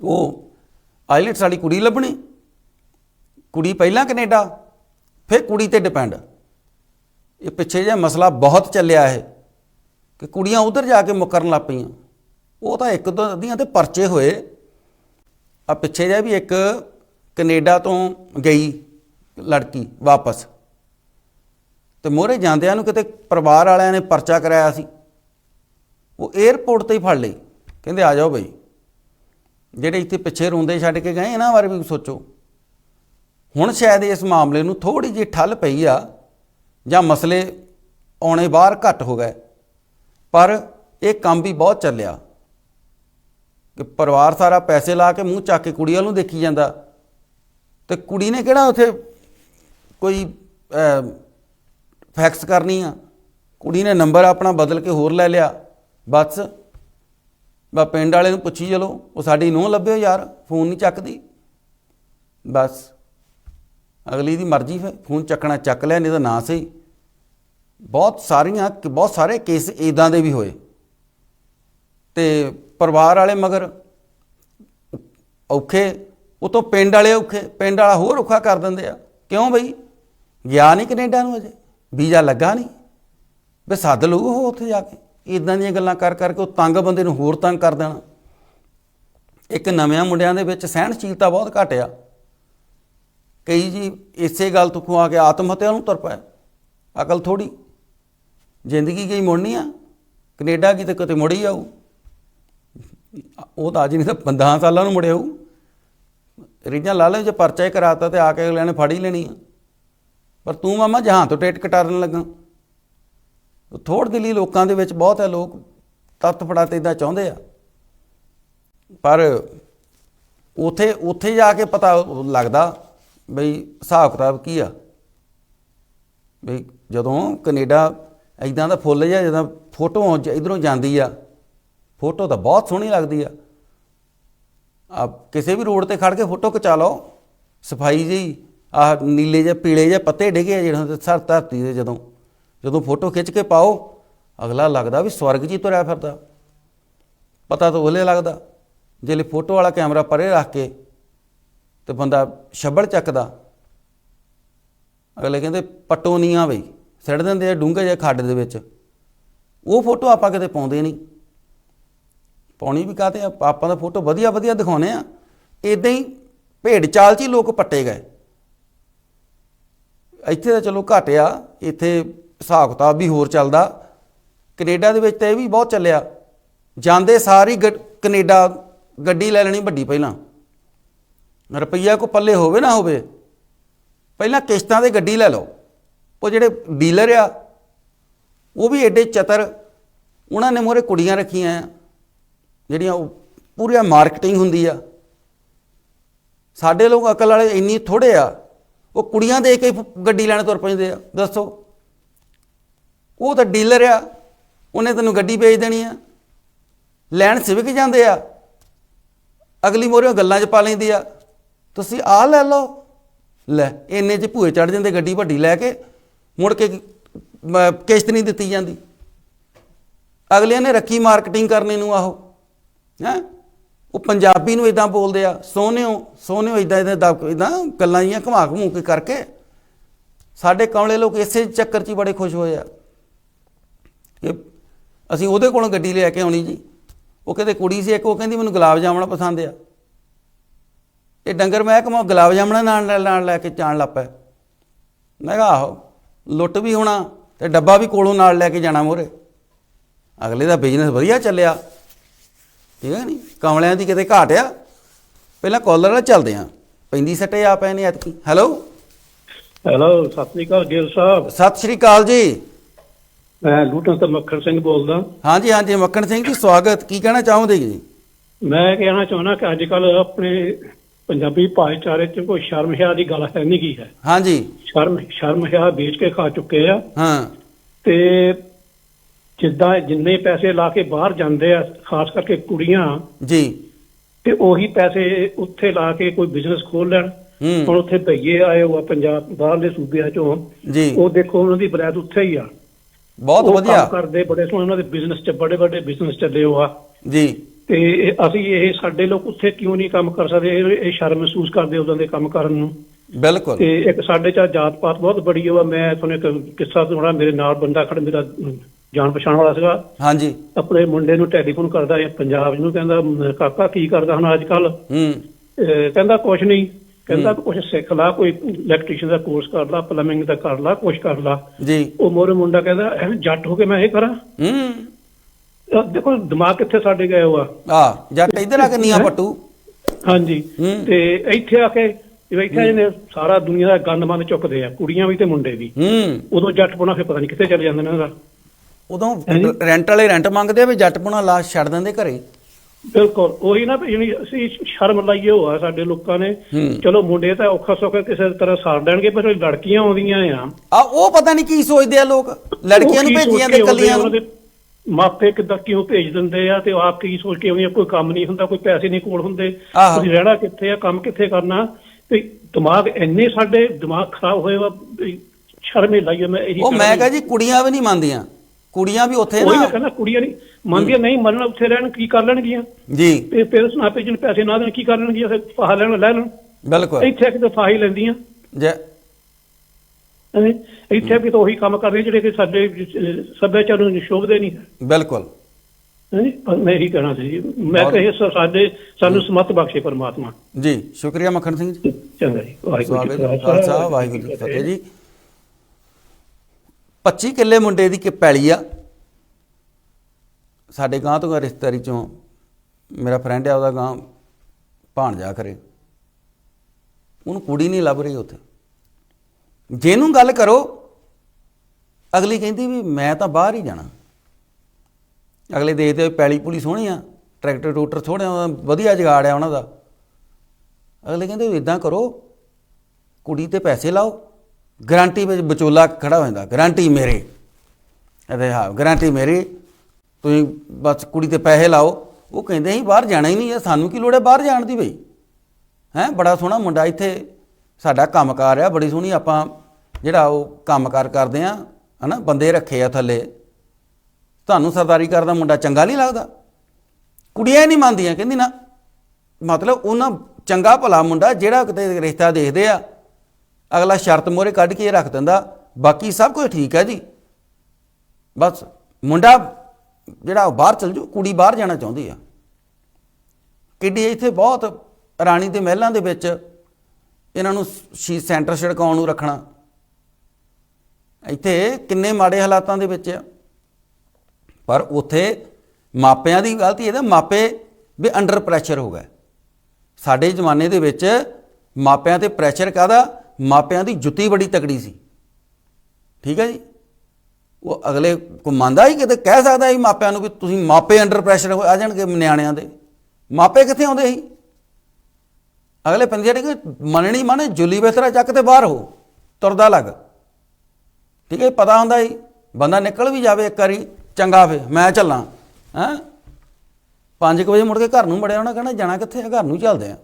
ਉਹ ਆਈਲੈਟਸ ਵਾਲੀ ਕੁੜੀ ਲੱਭਣੀ। ਕੁੜੀ ਪਹਿਲਾਂ ਕੈਨੇਡਾ, ਫਿਰ ਕੁੜੀ ਤੇ ਡਿਪੈਂਡ। ਇਹ ਪਿੱਛੇ ਜਿਹਾ ਮਸਲਾ ਬਹੁਤ ਚੱਲਿਆ ਇਹ, ਕਿ ਕੁੜੀਆਂ ਉਧਰ ਜਾ ਕੇ ਮੁਕਰਨ ਲੱਗ ਪਈਆਂ। ਉਹ ਤਾਂ ਇੱਕ ਦੋ ਅੱਧੀਆਂ ਤੇ ਪਰਚੇ ਹੋਏ। ਆ ਪਿੱਛੇ ਜਿਹਾ ਵੀ ਇੱਕ ਕੈਨੇਡਾ ਤੋਂ ਗਈ ਲੜਕੀ ਵਾਪਸ। ਤੇ ਮੋਰੇ ਜਾਂਦਿਆਂ ਨੂੰ ਕਿਤੇ ਪਰਿਵਾਰ ਵਾਲਿਆਂ ਨੇ ਪਰਚਾ ਕਰਾਇਆ ਸੀ। ਉਹ 에ਅਰਪੋਰਟ ਤੇ ਹੀ ਫੜ ਲਈ। ਕਹਿੰਦੇ, ਆ ਜਾਓ ਬਈ। ਜਿਹੜੇ ਇੱਥੇ ਪਿੱਛੇ ਰੋਂਦੇ ਛੱਡ ਕੇ ਗਏ, ਇਹਨਾਂ ਬਾਰੇ ਵੀ ਸੋਚੋ। ਹੁਣ ਸ਼ਾਇਦ ਇਸ ਮਾਮਲੇ ਨੂੰ ਥੋੜੀ ਜਿਹੀ ਠੱਲ ਪਈ ਆ, ਜਾਂ ਮਸਲੇ ਆਉਣੇ ਬਾਹਰ ਘੱਟ ਹੋ ਗਏ। ਪਰ ਇਹ ਕੰਮ ਵੀ ਬਹੁਤ ਚੱਲਿਆ। ਕਿ ਪਰਿਵਾਰ ਸਾਰਾ ਪੈਸੇ ਲਾ ਕੇ ਮੂੰਹ ਚੱਕ ਕੇ ਕੁੜੀ ਵੱਲ ਨੂੰ ਦੇਖੀ ਜਾਂਦਾ। ਤੇ ਕੁੜੀ ਨੇ ਕਿਹੜਾ ਉੱਥੇ ਕੋਈ ਫੈਕਸ ਕਰਨੀ ਆ? ਕੁੜੀ ਨੇ ਨੰਬਰ ਆਪਣਾ ਬਦਲ ਕੇ ਹੋਰ ਲੈ ਲਿਆ। ਬਸ ਬਾ ਪਿੰਡ ਵਾਲੇ ਨੂੰ ਪੁੱਛੀ ਚਲੋ, ਉਹ ਸਾਡੀ ਨੂੰਹ ਲੱਭਿਓ ਯਾਰ, ਫੋਨ ਨਹੀਂ ਚੱਕਦੀ। ਬਸ, ਅਗਲੀ ਦੀ ਮਰਜ਼ੀ ਫਿਰ, ਫੋਨ ਚੱਕਣਾ ਚੱਕ ਲਿਆ, ਨਹੀਂ ਤਾਂ ਨਾ ਸਹੀ। ਬਹੁਤ ਸਾਰੀਆਂ, ਬਹੁਤ ਸਾਰੇ ਕੇਸ ਇਦਾਂ ਦੇ ਵੀ ਹੋਏ। ਤੇ ਪਰਿਵਾਰ ਵਾਲੇ ਮਗਰ ਔਖੇ ਉਤੋਂ ਪਿੰਡ ਵਾਲੇ ਔਖੇ, ਪਿੰਡ ਵਾਲਾ ਹੋਰ ਔਖਾ ਕਰ ਦਿੰਦੇ ਆ। ਕਿਉਂ ਬਈ? ਗਿਆ ਨਹੀਂ ਕੈਨੇਡਾ ਨੂੰ ਅਜੇ, ਵੀਜ਼ਾ ਲੱਗਾ ਨਹੀਂ। ਵੇ ਸੱਦ ਲਊ ਉਹ ਉੱਥੇ ਜਾ ਕੇ। ਇਦਾਂ ਦੀਆਂ ਗੱਲਾਂ ਕਰ ਕਰਕੇ ਉਹ ਤੰਗ ਬੰਦੇ ਨੂੰ ਹੋਰ ਤੰਗ ਕਰ ਦੇਣਾ। ਇੱਕ ਨਵਿਆਂ ਮੁੰਡਿਆਂ ਦੇ ਵਿੱਚ ਸਹਿਣਸ਼ੀਲਤਾ ਬਹੁਤ ਘੱਟ ਆ। ਕਈ ਜੀ ਇਸੇ ਗੱਲ ਤੋਂ ਖੁਆ ਕੇ ਆਤਮ ਹੱਤਿਆ ਨੂੰ ਤੁਰ ਪਏ। ਅਕਲ ਥੋੜੀ ਜ਼ਿੰਦਗੀ ਗਈ ਮੁੜਨੀ ਆ। ਕੈਨੇਡਾ ਕੀ ਤੇ ਕਿਤੇ ਮੁੜੀ ਆਊ। ਉਹ ਤਾਂ ਅੱਜ ਨਹੀਂ ਤਾਂ 15 ਸਾਲਾਂ ਨੂੰ ਮੁੜਿਆ ਆਊ ਰੀਜਾਂ ਲਾ ਲੈ ਜੇ ਪਰਚਾ ਹੀ ਕਰਾਤਾ ਤੇ ਆ ਕੇ ਅਗਲਿਆਂ ਨੇ ਫੜ ਹੀ ਲੈਣੀ ਆ। ਪਰ ਤੂੰ ਮਾਮਾ ਜਹਾਂ ਤੋਂ ਟੇਟ ਕਟਾਰਨ ਲੱਗਾ। ਥੋੜ ਦਿਲੀ ਲੋਕਾਂ ਦੇ ਵਿੱਚ ਬਹੁਤ ਹੈ ਲੋਕ ਤੱਤ ਫੜਾ ਤੇ ਇਦਾਂ ਚਾਹੁੰਦੇ ਆ। ਪਰ ਉਥੇ ਉਥੇ ਜਾ ਕੇ ਪਤਾ ਲੱਗਦਾ ਬਈ ਹਿਸਾਬ ਕਿਤਾਬ ਕੀ ਆ। ਬਈ ਜਦੋਂ ਕੈਨੇਡਾ ਇਦਾਂ ਦਾ ਫੁੱਲ ਜਿਹਾ, ਜਦੋਂ ਫੋਟੋ ਇਧਰੋਂ ਜਾਂਦੀ ਆ ਫੋਟੋ ਤਾਂ ਬਹੁਤ ਸੋਹਣੀ ਲੱਗਦੀ ਆ। ਆ ਕਿਸੇ ਵੀ ਰੋਡ ਤੇ ਖੜ ਕੇ ਫੋਟੋ ਖਿਚਾ ਲਓ। ਸਫ਼ਾਈ ਜਿਹੀ, ਆਹ ਨੀਲੇ ਜਿਹੇ, ਪੀਲੇ ਜਿਹੇ ਪੱਤੇ ਡਿੱਗੇ ਆ ਜਿਹੜੇ ਸਰ ਧਰਤੀ ਦੇ ਜਦੋਂ। ਜਦੋਂ ਫੋਟੋ ਖਿੱਚ ਕੇ ਪਾਓ, ਅਗਲਾ ਲੱਗਦਾ ਵੀ ਸਵਰਗ 'ਚ ਹੀ ਤੁਰਿਆ ਫਿਰਦਾ। ਪਤਾ ਤਾਂ ਉਹਲੇ ਲੱਗਦਾ। ਜਿਹੜੇ ਫੋਟੋ ਵਾਲਾ ਕੈਮਰਾ ਪਰੇ ਰੱਖ ਕੇ ਤੇ ਬੰਦਾ ਛੱਬੜ ਚੱਕਦਾ। ਅਗਲੇ ਕਹਿੰਦੇ, ਪਟੋ ਨਹੀਂ ਆ ਬਈ। ਸਿੱਟ ਦਿੰਦੇ ਆ ਡੂੰਘੇ ਜਿਹੇ ਖੱਡ ਦੇ ਵਿੱਚ। ਉਹ ਫੋਟੋ ਆਪਾਂ ਕਿਤੇ ਪਾਉਂਦੇ ਨਹੀਂ। ਪਾਉਣੀ ਵੀ ਕਾਤੇ ਆਪਾਂ ਦਾ ਫੋਟੋ ਵਧੀਆ ਵਧੀਆ ਦਿਖਾਉਨੇ ਆ। ਇਦਾਂ ਹੀ ਭੇਡ ਚਾਲ 'ਚ ਹੀ ਲੋਕ ਪੱਟੇ ਗਏ। ਇੱਥੇ ਤਾਂ ਚਲੋ ਘੱਟ ਆ। ਇੱਥੇ ਹਿਸਾਬ ਕਿਤਾਬ ਵੀ ਹੋਰ ਚੱਲਦਾ। ਕੈਨੇਡਾ ਦੇ ਵਿੱਚ ਤਾਂ ਇਹ ਵੀ ਬਹੁਤ ਚੱਲਿਆ। ਜਾਂਦੇ ਸਾਰੀ ਕੈਨੇਡਾ ਗੱਡੀ ਲੈ ਲੈਣੀ ਵੱਡੀ ਪਹਿਲਾਂ। ਰੁਪਈਆ ਕੋ ਪੱਲੇ ਹੋਵੇ ਨਾ ਹੋਵੇ। ਪਹਿਲਾਂ ਕਿਸ਼ਤਾਂ ਤੇ ਗੱਡੀ ਲੈ ਲਓ। ਉਹ ਜਿਹੜੇ ਡੀਲਰ ਆ, ਉਹ ਵੀ ਐਡੇ ਚਤਰ। ਉਹਨਾਂ ਨੇ ਮੋਰੇ ਕੁੜੀਆਂ ਰੱਖੀਆਂ ਆ। ਜਿਹੜੀਆਂ ਉਹ ਪੂਰੀਆਂ ਮਾਰਕੀਟਿੰਗ ਹੁੰਦੀ ਆ। ਸਾਡੇ ਲੋਕ ਅਕਲ ਵਾਲੇ ਇੰਨੀ ਥੋੜੇ ਆ। ਉਹ ਕੁੜੀਆਂ ਦੇ ਕੇ ਗੱਡੀ ਲੈਣ ਤੁਰ ਪੈਂਦੇ ਆ, ਦੱਸੋ। ਉਹ ਤਾਂ ਡੀਲਰ ਆ, ਉਹਨੇ ਤੈਨੂੰ ਗੱਡੀ ਵੇਚ ਦੇਣੀ ਆ। ਲੈਣ ਸਿਵਕ ਜਾਂਦੇ ਆ। ਅਗਲੀ ਮੋਰੇ ਗੱਲਾਂ 'ਚ ਪਾ ਲੈਂਦੀ ਆ। ਤੁਸੀਂ ਆ ਲੈ ਲਓ। ਲੈ, ਇੰਨੇ 'ਚ ਭੂਏ ਚੜ ਜਾਂਦੇ ਗੱਡੀ ਵੱਡੀ ਲੈ ਕੇ, ਮੁੜ ਕੇ ਕਿਸ਼ਤ ਨਹੀਂ ਦਿੱਤੀ ਜਾਂਦੀ। ਅਗਲਿਆਂ ਨੇ ਰੱਖੀ ਮਾਰਕੀਟਿੰਗ ਕਰਨੇ ਨੂੰ ਆਹੋ। ਹੈ? ਉਹ ਪੰਜਾਬੀ ਨੂੰ ਇਦਾਂ ਬੋਲਦੇ ਆ, ਸੋਹਣਿਓ ਸੋਹਣਿਓ ਇਦਾਂ ਇਦਾਂ ਦਬ ਇਦਾਂ ਗੱਲਾਂ ਜੀਆਂ ਘੁਮਾ ਘਮੂ ਕੇ ਕਰਕੇ ਸਾਡੇ ਕਮਲੇ ਲੋਕ ਇਸੇ ਚੱਕਰ 'ਚ ਹੀ ਬੜੇ ਖੁਸ਼ ਹੋਏ ਆ। ਕਿ ਅਸੀਂ ਉਹਦੇ ਕੋਲੋਂ ਗੱਡੀ ਲੈ ਕੇ ਆਉਣੀ ਜੀ। ਉਹ ਕਹਿੰਦੇ ਕੁੜੀ ਸੀ ਇੱਕ, ਉਹ ਕਹਿੰਦੀ ਮੈਨੂੰ ਗੁਲਾਬ ਜਾਮਣਾ ਪਸੰਦ ਆ। ਇਹ ਡੰਗਰ ਮੈਂ ਕਮਾ ਗੁਲਾਬ ਜਾਮਣਾ ਨਾਲ, ਨਾਲ- ਨਾਲ ਲੈ ਕੇ ਜਾਣ ਲੱਗ ਪਿਆ। ਮੈਂ ਕਿਹਾ ਆਹੋ, ਲੁੱਟ ਵੀ ਹੋਣਾ ਤੇ ਡੱਬਾ ਵੀ ਕੋਲੋਂ ਨਾਲ ਲੈ ਕੇ ਜਾਣਾ ਮੋਰੇ। ਅਗਲੇ ਦਾ ਬਿਜ਼ਨਸ ਵਧੀਆ ਚੱਲਿਆ। ਠੀਕ ਹੈ ਨਹੀਂ? ਕਮਲਿਆਂ ਦੀ ਕਿਤੇ ਘਾਟ ਆ? ਪਹਿਲਾਂ ਕਾਲਰ ਨਾਲ ਚੱਲਦੇ ਆ। ਪੈਂਦੀ ਸੱਟੇ ਆ ਪਏ ਨੇ ਐਤਕੀ। ਹੈਲੋ ਹੈਲੋ ਸਤਿ ਸ੍ਰੀ ਅਕਾਲ ਗਿਲ ਸਾਹਿਬ। ਸਤਿ ਸ਼੍ਰੀ ਅਕਾਲ ਜੀ। ਮੈਂ ਲੂਟਨ ਤੋਂ ਮੱਖਣ ਸਿੰਘ ਬੋਲਦਾ। ਹਾਂਜੀ ਹਾਂਜੀ ਮੱਕੜ ਸਿੰਘ ਜੀ ਸਵਾਗਤ। ਕੀ ਕਹਿਣਾ ਚਾਹੋਗੇ ਜੀ? ਮੈਂ ਕਹਿਣਾ ਚਾਹੁੰਦਾ ਕਿ ਅੱਜ ਕੱਲ ਆਪਣੇ ਪੰਜਾਬੀ ਭਾਈਚਾਰੇ 'ਚ ਕੋਈ ਸ਼ਰਮ ਹਿਆ ਦੀ ਗੱਲ ਹੈ ਨਹੀਂ ਕੀ ਹੈ। ਹਾਂਜੀ। ਸ਼ਰਮ ਸ਼ਰਮ ਹਿਆ ਵੇਚ ਕੇ ਖਾ ਚੁੱਕੇ ਆ। ਹਾਂ। ਤੇ ਜਿੱਦਾਂ ਜਿੰਨੇ ਪੈਸੇ ਲਾ ਕੇ ਬਾਹਰ ਜਾਂਦੇ ਆ ਖਾਸ ਕਰਕੇ ਕੁੜੀਆਂ ਜੀ। ਤੇ ਉਹੀ ਪੈਸੇ ਉੱਥੇ ਲਾ ਕੇ ਕੋਈ ਬਿਜ਼ਨਸ ਖੋਲ ਲੈਣ। ਹੁਣ ਉੱਥੇ ਭਈਏ ਆਏ ਹੋ ਆ ਪੰਜਾਬ ਬਾਹਰਲੇ ਸੂਬਿਆਂ ਚੋਂ। ਜੀ। ਉਹ ਦੇਖੋ ਉਹਨਾਂ ਦੀ ਬਲੈਤ ਉੱਥੇ ਹੀ ਆ। ਬਹੁਤ ਵਧੀਆ। ਕਰਦੇ ਬੜੇ ਸੋਹਣੇ ਉਹਨਾਂ ਦੇ ਬਿਜ਼ਨਸ 'ਚ ਬੜੇ ਵੱਡੇ ਬਿਜ਼ਨਸ ਚੱਲੇ ਹੋ ਆ। ਜੀ। ਤੇ ਅਸੀਂ ਇਹ ਸਾਡੇ ਲੋਕ ਉੱਥੇ ਕਿਉਂ ਨਹੀਂ ਕੰਮ ਕਰ ਸਕਦੇ? ਇਹ ਸ਼ਰਮ ਮਹਿਸੂਸ ਕਰਦੇ ਉਦੋਂ ਦੇ ਕੰਮ ਕਰਨ ਨੂੰ। ਬਿਲਕੁਲ। ਤੇ ਇੱਕ ਸਾਡੇ ਚ ਜਾਤ ਪਾਤ ਬਹੁਤ ਬੜੀ ਹੋਆ ਮੈਂ ਤੁਹਾਨੂੰ ਇੱਕ ਕਿੱਸਾ ਸੁਣਾ ਮੇਰੇ ਨਾਲ ਬੰਦਾ ਖੜਾ ਮੇਰਾ ਜਾਣ ਪਛਾਣ ਵਾਲਾ ਸੀਗਾ। ਹਾਂਜੀ। ਆਪਣੇ ਮੁੰਡੇ ਨੂੰ ਟੈਲੀਫੋਨ ਕਰਦਾ ਇਹ ਪੰਜਾਬ ਨੂੰ ਕਹਿੰਦਾ ਕਾਕਾ ਕੀ ਕਰਦਾ ਹੁਣ ਅੱਜ ਕੱਲ ਹੂੰ ਕਹਿੰਦਾ ਕੁਛ ਨਹੀਂ। ਕਹਿੰਦਾ ਕੁਛ ਸਿੱਖ ਲਾ ਕੋਈ ਇਲੈਕਟ੍ਰੀਸ਼ੀਅਨ ਦਾ ਕੋਰਸ ਕਰ ਲਾ ਪਲੰਬਿੰਗ ਦਾ ਕਰ ਲਾ ਕੁਛ ਕਰ ਲਾ। ਜੀ। ਉਹ ਮੋਰੇ ਮੁੰਡਾ ਕਹਿੰਦਾ ਐਵੇਂ ਜੱਟ ਹੋ ਕੇ ਮੈਂ ਇਹ ਕਰਾਂ? ਹੂੰ। ਦੇਖੋ ਦਿਮਾਗ ਕਿੱਥੇ ਸਾਡੇ ਗਏ ਹੋਆ? ਆ ਜੱਟ ਇੱਧਰ ਆ ਕੇ ਨੀਆਂ ਪੱਟੂ। ਹਾਂਜੀ। ਤੇ ਇੱਥੇ ਆ ਕੇ ਇੱਥੇ ਇਹਨੇ ਸਾਰਾ ਦੁਨੀਆ ਦਾ ਗੰਦ ਮੰਦ ਚੁੱਕਦੇ ਆ ਕੁੜੀਆਂ ਵੀ ਤੇ ਮੁੰਡੇ ਵੀ। ਹੂੰ। ਉਦੋਂ ਜੱਟ ਪੁਣਾ ਫਿਰ ਪਤਾ ਨਹੀਂ ਕਿੱਥੇ ਚਲੇ ਜਾਂਦੇ ਨੇ ਇਹਨਾਂ ਦਾ। ਉਦੋਂ। ਰੈਂਟ ਵਾਲੇ ਰੈਂਟ ਮੰਗਦੇ ਆ ਵੀ ਜੱਟ ਪੁਣਾ ਲਾਸ਼ ਛੱਡ ਦਿੰਦੇ ਘਰੇ? ਬਿਲਕੁਲ ਉਹੀ ਨਾ ਜਿਹੜੀ ਅਸੀਂ ਸ਼ਰਮ ਲਾਈਏ ਹੋਆ ਸਾਡੇ ਲੋਕਾਂ ਨੇ। ਚਲੋ ਮੁੰਡੇ ਤਾਂ ਔਖਾ ਸੌਖਾ ਕਿਸੇ ਤਰ੍ਹਾਂ ਸਾਰ ਲੈਣਗੇ ਪਰ ਲੜਕੀਆਂ ਆਉਂਦੀਆਂ ਆ। ਆ ਉਹ ਪਤਾ ਨਹੀਂ ਕੀ ਸੋਚਦੇ ਆ ਲੋਕ। ਲੜਕੀਆਂ ਨੂੰ ਭੇਜੀਆਂ ਤੇ ਕੱਲੀਆਂ ਆਉਂਦੇ ਨੂੰ। ਮਾਪੇ ਕਿੱਦਾਂ ਕਿਉਂ ਭੇਜ ਦਿੰਦੇ ਆ ਤੇ ਆਪ ਕੀ ਸੋਚ ਕੇ ਆਉਂਦੀਆਂ ਕੋਈ ਕੰਮ ਨਹੀਂ ਹੁੰਦਾ ਕੋਈ ਪੈਸੇ ਨਹੀਂ ਕੋਲ ਹੁੰਦੇ। ਤੁਸੀਂ ਰਹਿਣਾ ਕਿੱਥੇ ਆ ਕੰਮ ਕਿੱਥੇ ਕਰਨਾ? ਤੇ ਦਿਮਾਗ ਇੰਨੇ ਸਾਡੇ ਦਿਮਾਗ ਖਰਾਬ ਹੋਏ ਵਾ ਸ਼ਰਮੇ ਲਾਈਏ ਮੈਂ ਇਹੀ ਉਹ ਮੈਂ ਕਹਾਂ ਜੀ ਕੁੜੀਆਂ ਵੀ ਨਹੀਂ ਮੰਨਦੀਆਂ। ਕੁੜੀਆਂ ਵੀ ਉੱਥੇ ਨਾ ਨਾ ਕਹਿੰਦਾ ਕੁੜੀਆਂ ਨਹੀਂ ਮੰਨਦੀਆਂ ਨਹੀਂ ਮੰਨਣਾ ਉੱਥੇ ਰਹਿਣ ਕੀ ਕਰ ਲੈਣਗੀਆਂ? ਜੀ। ਤੇ ਪੇਰੈਂਟਸ ਨਾ ਭੇਜਣ ਪੈਸੇ ਨਾ ਦੇਣ ਕੀ ਕਰ ਲੈਣਗੀਆਂ ਫਿਰ ਫਾਹਾ ਲੈਣ ਲੈ ਲੈਣ। ਬਿਲਕੁਲ। ਇੱਥੇ ਆ ਕੇ ਤਾਂ ਫਾਹੀ ਲੈਂਦੀਆਂ। ਜੇ। ਇੱਥੇ ਕੇ ਤਾਂ ਉਹੀ ਕੰਮ ਕਰਦੇ ਜਿਹੜੇ ਕਿ ਸਾਡੇ ਸੱਭਿਆਚਾਰ ਨੂੰ ਸ਼ੋਭਦੇ ਨਹੀਂ ਹੈ। ਬਿਲਕੁਲ। ਮੈਂ ਇਹੀ ਕਹਿਣਾ ਸੀ। ਜੀ। ਮੈਂ ਕਹੇ ਸਾਡੇ ਸਾਨੂੰ ਸਮਤ ਬਖਸ਼ੇ ਪਰਮਾਤਮਾ। ਜੀ ਸ਼ੁਕਰੀਆ ਮੱਖਣ ਸਿੰਘ ਜੀ। ਚੰਗਾ ਜੀ ਵਾਹਿਗੁਰੂ ਜੀ ਖਾਲਸਾ ਵਾਹਿਗੁਰੂ ਜੀ ਫਤਿਹ ਜੀ। 25 ਕਿੱਲੇ ਮੁੰਡੇ ਦੀ ਕਿ ਪੈਲੀ ਆ? ਸਾਡੇ ਗਾਂ ਤੋਂ ਗਾ ਰਿਸ਼ਤੇਦਾਰੀ ਚੋਂ ਮੇਰਾ ਫਰੈਂਡ ਆ, ਉਹਦਾ ਗਾਂ ਭਾਣਜਾ ਕਰੇ ਉਹਨੂੰ ਕੁੜੀ ਨਹੀਂ ਲੱਭ ਰਹੀ ਉੱਥੇ। ਜਿਹਨੂੰ ਗੱਲ ਕਰੋ, ਅਗਲੀ ਕਹਿੰਦੀ ਵੀ ਮੈਂ ਤਾਂ ਬਾਹਰ ਹੀ ਜਾਣਾ। ਅਗਲੇ ਦੇਖਦੇ ਹੋਏ ਪੈਲੀ ਪੁਲੀ ਸੋਹਣੀ ਆ, ਟਰੈਕਟਰ ਟੂਟਰ ਸੋਹਣਾ ਵਧੀਆ ਜਗਾੜ ਆ ਉਹਨਾਂ ਦਾ। ਅਗਲੇ ਕਹਿੰਦੇ ਇਦਾਂ ਕਰੋ, ਕੁੜੀ ਤੇ ਪੈਸੇ ਲਾਓ। ਗਰੰਟੀ ਵਿੱਚ ਵਿਚੋਲਾ ਖੜਾ ਹੋ ਜਾਂਦਾ, ਗਰੰਟੀ ਮੇਰੇ। ਅਰੇ ਹਾਂ, ਗਾਰੰਟੀ ਮੇਰੀ, ਤੁਸੀਂ ਬਸ ਕੁੜੀ ਤੇ ਪੈਸੇ ਲਾਓ। ਉਹ ਕਹਿੰਦੇ ਅਸੀਂ ਬਾਹਰ ਜਾਣਾ ਹੀ ਨਹੀਂ ਹੈ, ਸਾਨੂੰ ਕੀ ਲੋੜ ਹੈ ਬਾਹਰ ਜਾਣ ਦੀ ਬਈ? ਹੈ, ਬੜਾ ਸੋਹਣਾ ਮੁੰਡਾ ਇੱਥੇ, ਸਾਡਾ ਕੰਮਕਾਰ ਆ, ਬੜੀ ਸੋਹਣੀ ਆਪਾਂ ਜਿਹੜਾ ਉਹ ਕੰਮਕਾਰ ਕਰਦੇ ਆ, ਹਨਾ, ਬੰਦੇ ਰੱਖੇ ਆ ਥੱਲੇ। ਤੁਹਾਨੂੰ ਸਰਦਾਰੀ ਕਰਦਾ ਮੁੰਡਾ ਚੰਗਾ ਨਹੀਂ ਲੱਗਦਾ? ਕੁੜੀਆਂ ਹੀ ਨਹੀਂ ਮੰਨਦੀਆਂ, ਕਹਿੰਦੀ ਨਾ। ਮਤਲਬ ਉਹਨਾਂ ਚੰਗਾ ਭਲਾ ਮੁੰਡਾ ਜਿਹੜਾ ਕਿਤੇ ਰਿਸ਼ਤਾ ਦੇਖਦੇ ਆ ਅਗਲਾ ਸ਼ਰਤ ਮੋਰੇ ਕੱਢ ਕੇ ਇਹ ਰੱਖ ਦਿੰਦਾ, ਬਾਕੀ ਸਭ ਕੁਝ ਠੀਕ ਹੈ ਜੀ। ਬਸ ਮੁੰਡਾ ਜਿਹੜਾ ਉਹ ਬਾਹਰ ਚਲ ਜੂ ਕੁੜੀ ਬਾਹਰ ਜਾਣਾ ਚਾਹੁੰਦੀ ਆ। ਕਿੱਡੀ ਇੱਥੇ ਬਹੁਤ ਰਾਣੀ ਦੇ ਮਹਿਲਾਂ ਦੇ ਵਿੱਚ ਇਹਨਾਂ ਨੂੰ ਸ਼ੀ ਸੈਂਟਰ ਛੜਕਾਉਣ ਨੂੰ ਰੱਖਣਾ। ਇੱਥੇ ਕਿੰਨੇ ਮਾੜੇ ਹਾਲਾਤਾਂ ਦੇ ਵਿੱਚ ਆ। ਪਰ ਉੱਥੇ ਮਾਪਿਆਂ ਦੀ ਗਲਤੀ ਇਹਦਾ ਮਾਪੇ ਵੀ ਅੰਡਰ ਪ੍ਰੈਸ਼ਰ ਹੋ ਗਏ। ਸਾਡੇ ਜ਼ਮਾਨੇ ਦੇ ਵਿੱਚ ਮਾਪਿਆਂ ਤੇ ਪ੍ਰੈਸ਼ਰ ਕਾਦਾ ਮਾਪਿਆਂ ਦੀ ਜੁੱਤੀ ਬੜੀ ਤਕੜੀ ਸੀ। ਠੀਕ ਹੈ ਜੀ? ਉਹ ਅਗਲੇ ਕੋ ਮੰਨਦਾ ਹੀ ਕਿਤੇ, ਕਹਿ ਸਕਦਾ ਸੀ ਮਾਪਿਆਂ ਨੂੰ ਵੀ ਤੁਸੀਂ ਮਾਪੇ ਅੰਡਰ ਪ੍ਰੈਸ਼ਰ ਆ ਜਾਣਗੇ ਨਿਆਣਿਆਂ ਦੇ। ਮਾਪੇ ਕਿੱਥੇ ਆਉਂਦੇ ਸੀ? ਅਗਲੇ ਪੰਦੇ ਨੇ ਕਿ ਮੰਨਣੀ ਮੰਨ ਜੁਲੀ ਬਿਸਤਰਾ ਚੱਕ ਤੇ ਬਾਹਰ ਹੋ, ਤੁਰਦਾ ਲੱਗ। ਠੀਕ ਹੈ ਪਤਾ ਹੁੰਦਾ ਹੀ ਬੰਦਾ ਨਿਕਲ ਵੀ ਜਾਵੇ ਇੱਕ ਵਾਰੀ, ਚੰਗਾ ਫੇ ਮੈਂ ਚੱਲਾਂ। ਹੈਂ? 5 ਵਜੇ ਮੁੜ ਕੇ ਘਰ ਨੂੰ ਮੜਿਆ, ਉਹਨਾਂ ਕਹਿੰਦਾ ਜਾਣਾ ਕਿੱਥੇ ਆ? ਘਰ ਨੂੰ ਚੱਲਦੇ ਆ।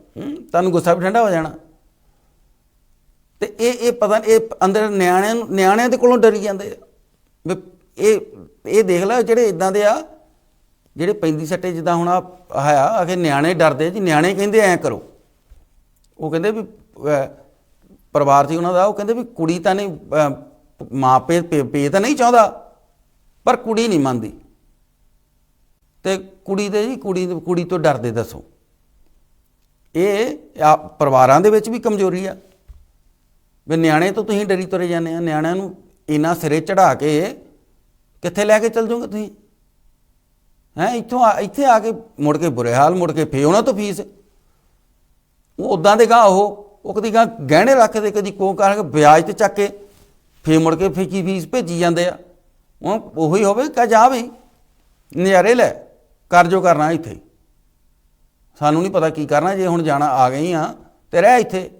ਤੁਹਾਨੂੰ ਗੁੱਸਾ ਵੀ ਠੰਡਾ ਹੋ ਜਾਣਾ। ਤੇ ਇਹ ਇਹ ਪਤਾ ਇਹ ਅੰਦਰ ਨਿਆਣਿਆਂ ਨੂੰ, ਨਿਆਣਿਆਂ ਦੇ ਕੋਲੋਂ ਡਰੀ ਜਾਂਦੇ ਆ। ਵੀ ਇਹ ਇਹ ਦੇਖ ਲੈ ਜਿਹੜੇ ਇਦਾਂ ਦੇ ਆ, ਜਿਹੜੇ ਪੈਂਦੀ ਸੱਟੇ ਜਿੱਦਾਂ ਹੁਣ ਆ ਆਇਆ ਆਖੇ ਨਿਆਣੇ ਡਰਦੇ ਜੀ, ਨਿਆਣੇ ਕਹਿੰਦੇ ਐ ਕਰੋ। ਉਹ ਕਹਿੰਦੇ ਵੀ ਪਰਿਵਾਰ ਸੀ ਉਹਨਾਂ ਦਾ, ਉਹ ਕਹਿੰਦੇ ਵੀ ਕੁੜੀ ਤਾਂ ਨਹੀਂ ਮਾਂ ਪੇ, ਪੇ- ਪੇ ਤਾਂ ਨਹੀਂ ਚਾਹੁੰਦਾ, ਪਰ ਕੁੜੀ ਨਹੀਂ ਮੰਨਦੀ। ਤੇ ਕੁੜੀ ਦੇ ਜੀ, ਕੁੜੀ ਕੁੜੀ ਤੋਂ ਡਰਦੇ ਦੱਸੋ। ਇਹ ਆ ਪਰਿਵਾਰਾਂ ਦੇ ਵਿੱਚ ਵੀ ਕਮਜ਼ੋਰੀ ਆ। ਵੀ ਨਿਆਣੇ ਤੋਂ ਤੁਸੀਂ ਡਰੀ ਤੁਰੇ ਜਾਂਦੇ ਆ ਨਿਆਣਿਆਂ ਨੂੰ ਇੰਨਾ ਸਿਰੇ ਚੜਾ ਕੇ ਕਿੱਥੇ ਲੈ ਕੇ ਚੱਲ ਜਾਓਗੇ ਤੁਸੀਂ? ਹੈ, ਇੱਥੋਂ ਆ- ਇੱਥੇ ਆ ਕੇ ਮੁੜ ਕੇ ਬੁਰੇ ਹਾਲ, ਮੁੜ ਕੇ ਫੇ ਉਹਨਾਂ ਤੋਂ ਫੀਸ। ਉਹ ਉਦਾਂ ਦੇ ਗਾ ਉਹ ਉਹ ਕਦੀ ਗਾ ਗਹਿਣੇ ਰੱਖਦੇ, ਕਦੀ ਕੋ ਕਰਕੇ ਵਿਆਜ ਤੇ ਚੱਕ ਕੇ ਫੇ ਮੁੜ ਕੇ ਫੇਕੀ ਫੀਸ ਭੇਜੀ ਜਾਂਦੇ ਆ? ਉਹ ਉਹੀ ਹੋਵੇ, ਕਹ ਜਾ ਵੀ ਨਜ਼ਾਰੇ ਲੈ, ਕਰ ਜੋ ਕਰਨਾ ਇੱਥੇ। ਸਾਨੂੰ ਨਹੀਂ ਪਤਾ ਕੀ ਕਰਨਾ, ਜੇ ਹੁਣ ਜਾਣਾ ਆ ਗਈ ਆ, ਤੇ ਰਹਿ ਇੱਥੇ।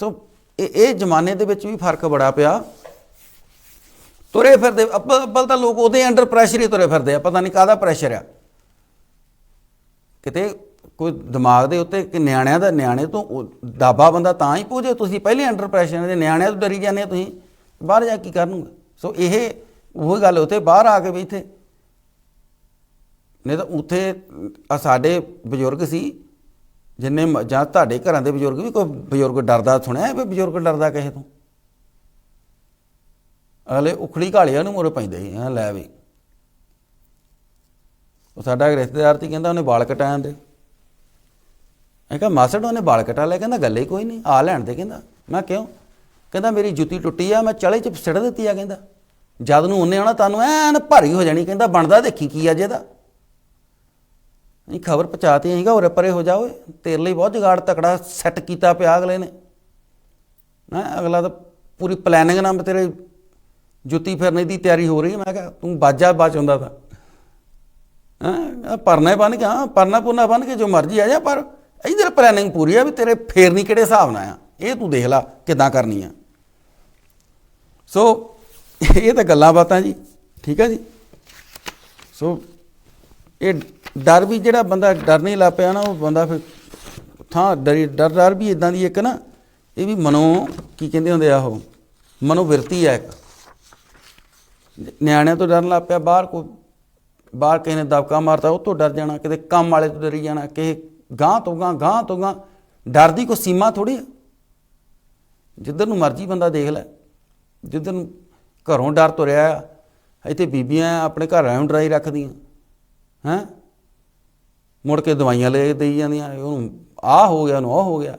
ਸੋ ਇਹ ਇਹ ਜ਼ਮਾਨੇ ਦੇ ਵਿੱਚ ਵੀ ਫ਼ਰਕ ਬੜਾ ਪਿਆ। ਤੁਰੇ ਫਿਰਦੇ, ਅੱਬਲ ਅੱਬਲ ਤਾਂ ਲੋਕ ਉਹਦੇ ਅੰਡਰ ਪ੍ਰੈਸ਼ਰ ਹੀ ਤੁਰੇ ਫਿਰਦੇ ਆ, ਪਤਾ ਨਹੀਂ ਕਾਹਦਾ ਪ੍ਰੈਸ਼ਰ ਆ। ਕਿਤੇ ਕੋਈ ਦਿਮਾਗ ਦੇ ਉੱਤੇ ਕਿ ਨਿਆਣਿਆਂ ਦਾ, ਨਿਆਣੇ ਤੋਂ ਉਹ ਦਾਬਾ ਬੰਦਾ ਤਾਂ ਹੀ ਪਹੁੰਚੇ ਤੁਸੀਂ ਪਹਿਲੇ ਅੰਡਰ ਪ੍ਰੈਸ਼ਰ ਦੇ ਨਿਆਣਿਆਂ ਤੋਂ ਡਰੀ ਜਾਂਦੇ ਆ ਤੁਸੀਂ, ਬਾਹਰ ਜਾ ਕੇ ਕੀ ਕਰਨਗੇ? ਸੋ ਇਹ ਉਹ ਗੱਲ ਉੱਤੇ ਬਾਹਰ ਆ ਕੇ ਵੀ ਇੱਥੇ। ਨਹੀਂ ਤਾਂ ਉੱਥੇ ਸਾਡੇ ਬਜ਼ੁਰਗ ਸੀ ਜਿੰਨੇ ਜਾਂ ਤੁਹਾਡੇ ਘਰਾਂ ਦੇ ਬਜ਼ੁਰਗ ਵੀ ਕੋਈ ਬਜ਼ੁਰਗ ਡਰਦਾ ਸੁਣਿਆ ਵੀ ਬਜ਼ੁਰਗ ਡਰਦਾ ਕਿਸੇ ਤੋਂ? ਅਗਲੇ ਉਖੜੀ ਘਾਲਿਆਂ ਨੂੰ ਮੋਰੇ ਪੈਂਦੇ ਸੀ ਹਾਂ ਲੈ ਵੀ। ਉਹ ਸਾਡਾ ਰਿਸ਼ਤੇਦਾਰ ਤੀ ਕਹਿੰਦਾ ਉਹਨੇ ਵਾਲ ਕਟਾਇਆ ਦੇ ਮੈਂ ਕਿਹਾ, ਮਾਸੜ, ਉਹਨੇ ਵਾਲ ਕਟਾ ਲਿਆ ਕਹਿੰਦਾ ਗੱਲ ਹੀ ਕੋਈ ਨਹੀਂ, ਆ ਲੈਣ ਦੇ, ਕਹਿੰਦਾ। ਮੈਂ ਕਿਉਂ? ਕਹਿੰਦਾ, ਮੇਰੀ ਜੁੱਤੀ ਟੁੱਟੀ ਆ, ਮੈਂ ਚਲੇ ਚ ਸਿੜ ਦਿੱਤੀ ਆ, ਕਹਿੰਦਾ। ਜਦ ਨੂੰ ਉਹਨੇ ਆਉਣਾ ਤੁਹਾਨੂੰ ਐਨ ਭਾਰੀ ਹੋ ਜਾਣੀ, ਕਹਿੰਦਾ, ਬਣਦਾ ਦੇਖੀ ਕੀ ਆ ਜਿਹਦਾ ਨਹੀਂ, ਖਬਰ ਪਹੁੰਚਾਤੀ ਹੈਗਾ ਉਰੇ ਪਰੇ ਹੋ ਜਾ ਤੇਰੇ ਲਈ ਬਹੁਤ ਜਗਾੜ ਤਕੜਾ ਸੈੱਟ ਕੀਤਾ ਪਿਆ ਅਗਲੇ ਨੇ। ਨਾ ਅਗਲਾ ਤਾਂ ਪੂਰੀ ਪਲੈਨਿੰਗ ਨਾਲ ਤੇਰੇ ਜੁੱਤੀ ਫਿਰਨੇ ਦੀ ਤਿਆਰੀ ਹੋ ਰਹੀ ਮੈਂ ਕਿਹਾ, ਤੂੰ ਬਾਜਾ ਬਾਚ ਹੁੰਦਾ ਤਾਂ। ਹਾਂ ਪਰਨਾ ਬਣ ਕੇ, ਹਾਂ, ਪਰਨਾ ਪੁਰਨਾ ਬਣ ਕੇ ਜੋ ਮਰਜ਼ੀ ਆ ਜਾ, ਪਰ ਇਧਰ ਪਲੈਨਿੰਗ ਪੂਰੀ ਆ ਵੀ ਤੇਰੇ ਫੇਰਨੀ ਕਿਹੜੇ ਹਿਸਾਬ ਨਾਲ ਆ। ਇਹ ਤੂੰ ਦੇਖ ਲੈ ਕਿੱਦਾਂ ਕਰਨੀ ਆ। ਸੋ ਇਹ ਤਾਂ ਗੱਲਾਂ ਬਾਤਾਂ ਜੀ, ਠੀਕ ਹੈ ਜੀ। ਸੋ ਇਹ ਡਰ ਵੀ ਜਿਹੜਾ ਬੰਦਾ ਡਰ ਨਹੀਂ ਲਾ ਪਿਆ ਨਾ, ਉਹ ਬੰਦਾ ਫਿਰ ਥਾਂ ਡਰੀ ਡਰ ਡਰ ਵੀ ਇਦਾਂ ਦੀ ਇੱਕ ਨਾ, ਇਹ ਵੀ ਮਨੋ ਕੀ ਕਹਿੰਦੇ ਹੁੰਦੇ ਆ ਉਹ? ਮਨੋਵਿਰਤੀ ਆ ਇੱਕ। ਨਿਆਣਿਆਂ ਤੋਂ ਡਰਨ ਲੱਗ ਪਿਆ, ਬਾਹਰ ਕੋਈ ਬਾਹਰ ਕਿਸੇ ਨੇ ਦਬਕਾ ਮਾਰਤਾ, ਉਹ ਤੋਂ ਡਰ ਜਾਣਾ, ਕਿਤੇ ਕੰਮ ਵਾਲੇ ਤੋਂ ਡਰੀ ਜਾਣਾ, ਕਿਸੇ ਗਾਂ ਤੋਂ ਗਾਂ ਗਾਂ ਤੋਂ ਗਾਂ ਡਰ ਦੀ ਕੋਈ ਸੀਮਾ ਥੋੜੀ ਆ। ਜਿੱਧਰ ਨੂੰ ਮਰਜ਼ੀ ਬੰਦਾ ਦੇਖ ਲੈ। ਜਿੱਧਰ ਨੂੰ ਘਰੋਂ ਡਰ ਤੁਰਿਆ ਆ, ਇੱਥੇ ਬੀਬੀਆਂ ਆਪਣੇ ਘਰ ਆਇਓ ਡਰਾਈ ਰੱਖਦੀਆਂ। ਹੈਂ? ਮੁੜ ਕੇ ਦਵਾਈਆਂ ਲੈ ਦੇਈ ਜਾਂਦੀਆਂ, ਉਹਨੂੰ ਆਹ ਹੋ ਗਿਆ, ਉਹਨੂੰ ਉਹ ਹੋ ਗਿਆ।